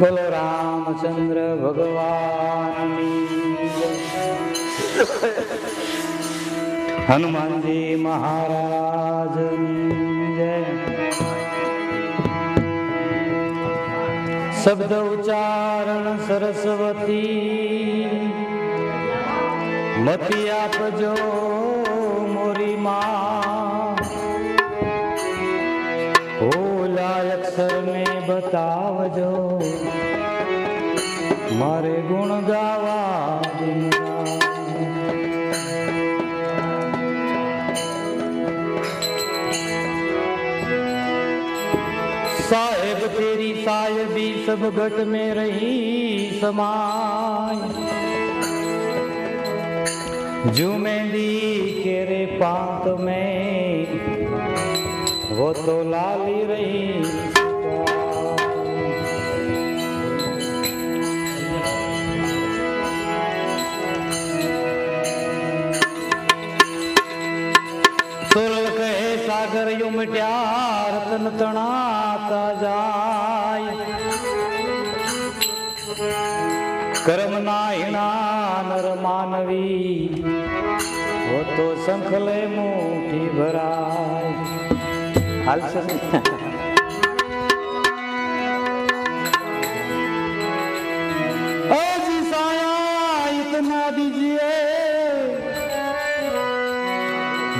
બોલો રામચંદ્ર ભગવાન. હનુમાનજી મહારાજ શબ્દ ઉચ્ચારણ સરસ્વતી મતી આપજો મોરી માં બતાવજો મારે ગુણ ગાવા દિન રાત. साहेब तेरी सायबी सब घट में रही समाय जो मेहंदी के रे पात में वो तो लाली ગયું મટ્યા રતન તણાતા જાય. કર્મ ના હિણા નર માનવી, હોતો શંખલે મોટી ભરાય. હાલ સાયા દીજીએ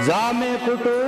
જામે કુટુંબ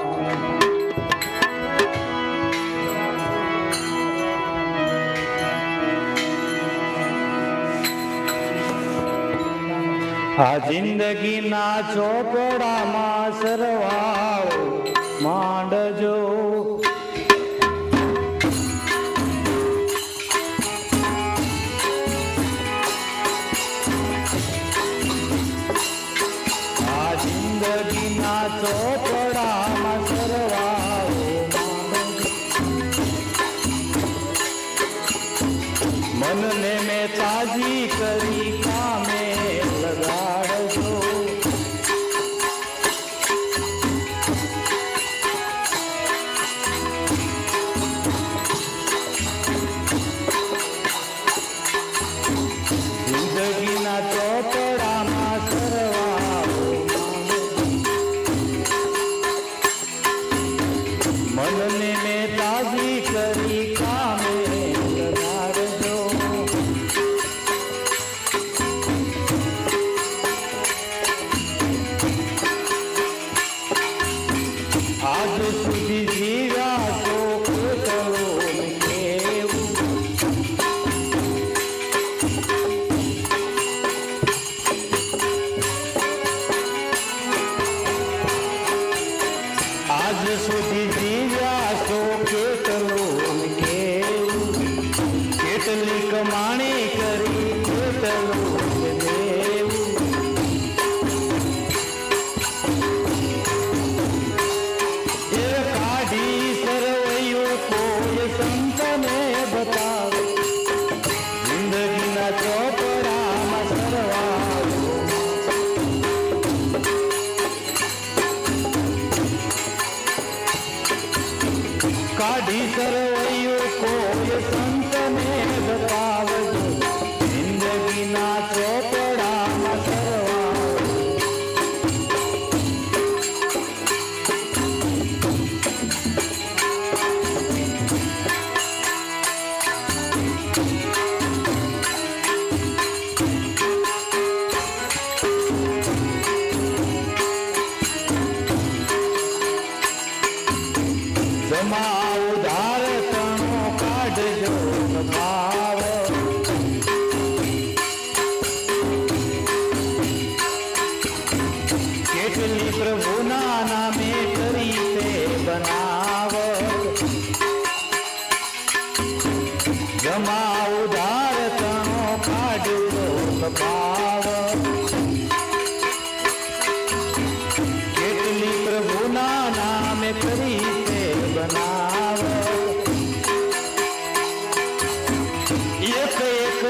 આ જિંદગીના ચોપડામાં સરવાળો માંડજો. આ જિંદગીના ચોપડામાં માંડજો. મનને મેં તાજી કરી કામે બતાવે. જિંદગીના ચોપડામાં સરવાળો. કાઢી સરવૈયો જમા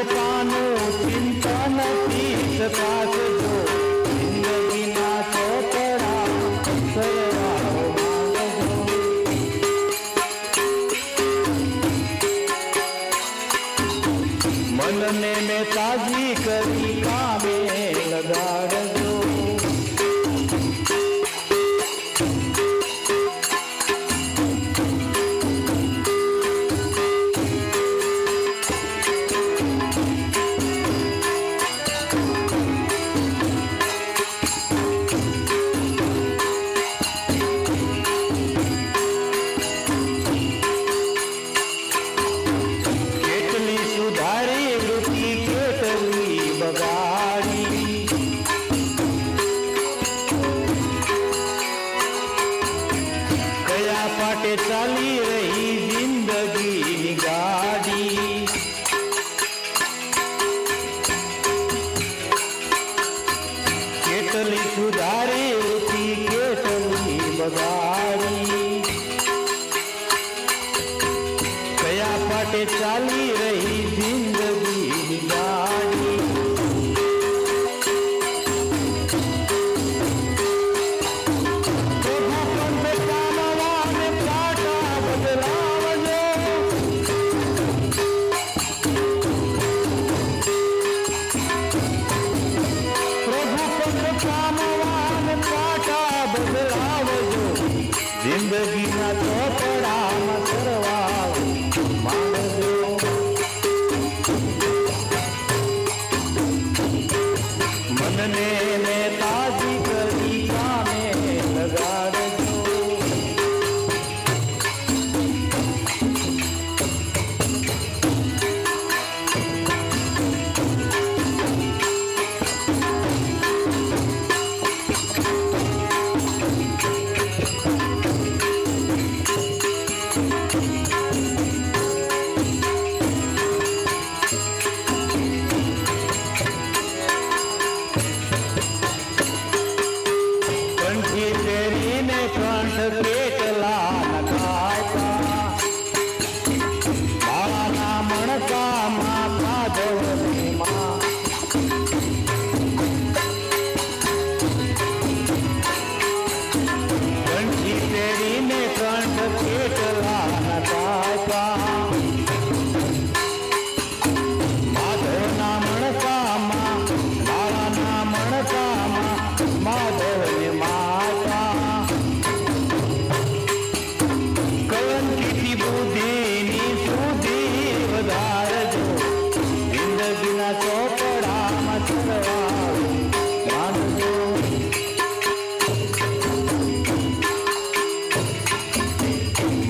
पानो चिंता न पीस पास जो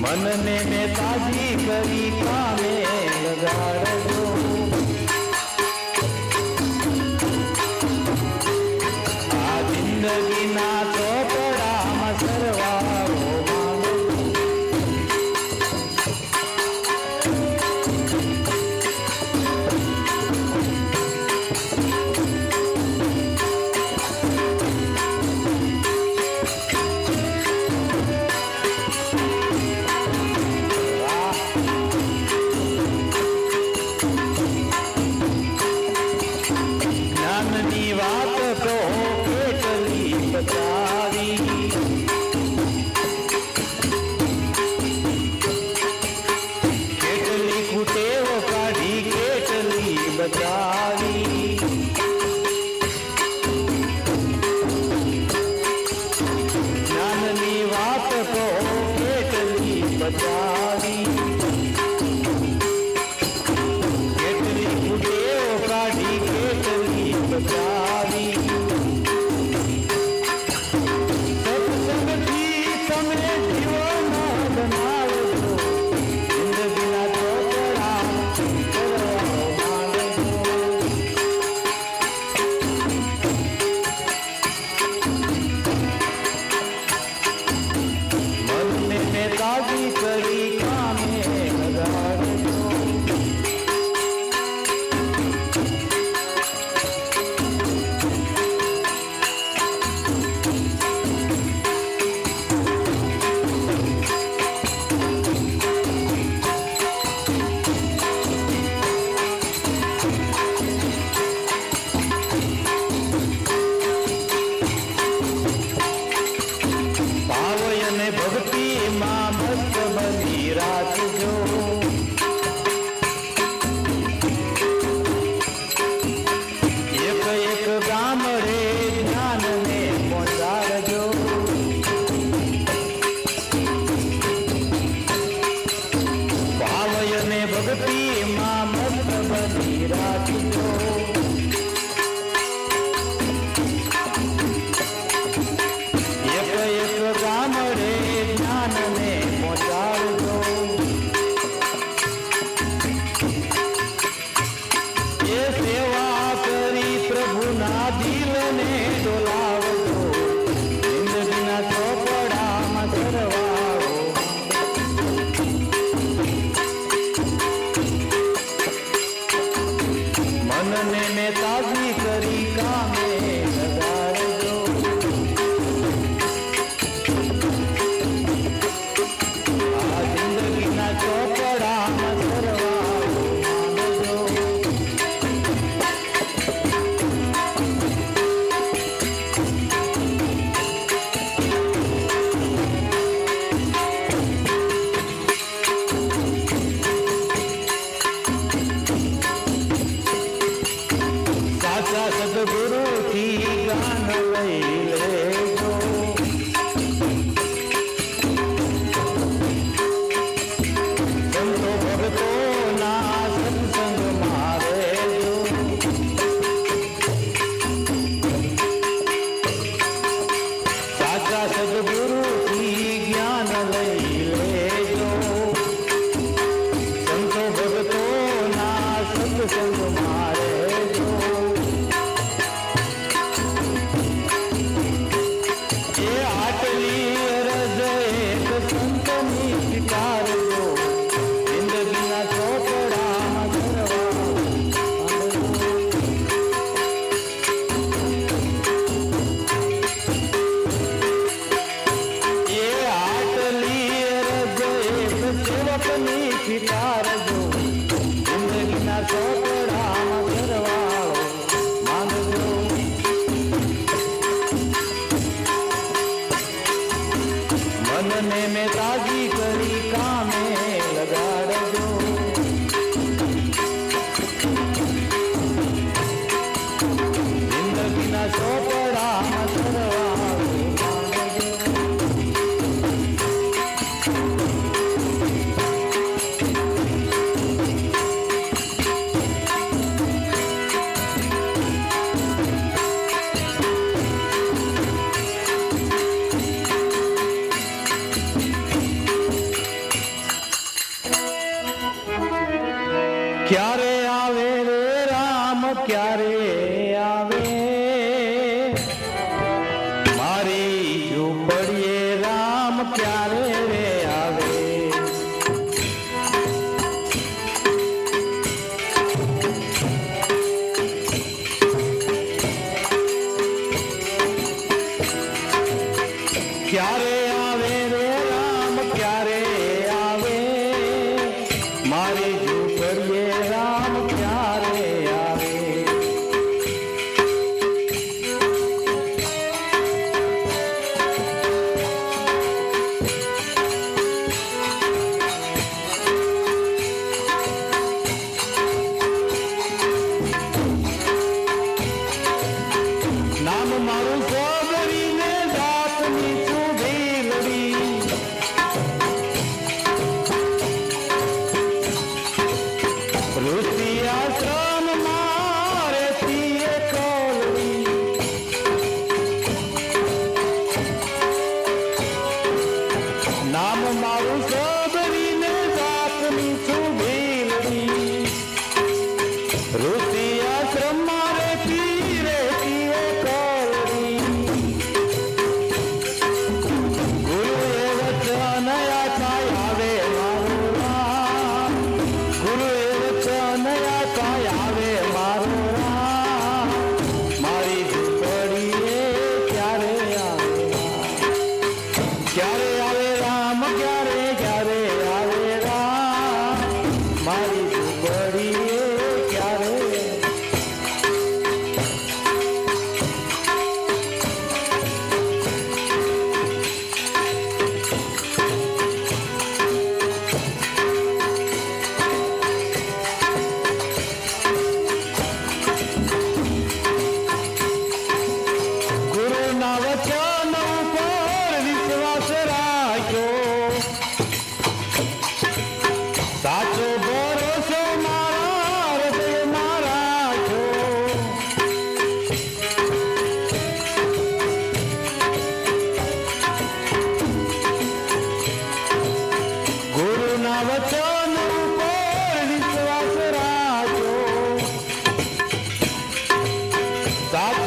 મનને તાજી કરી કામે લગાડજો. વાત કહો મનને મેં તાજી કરી કામે ક્યારે pesado.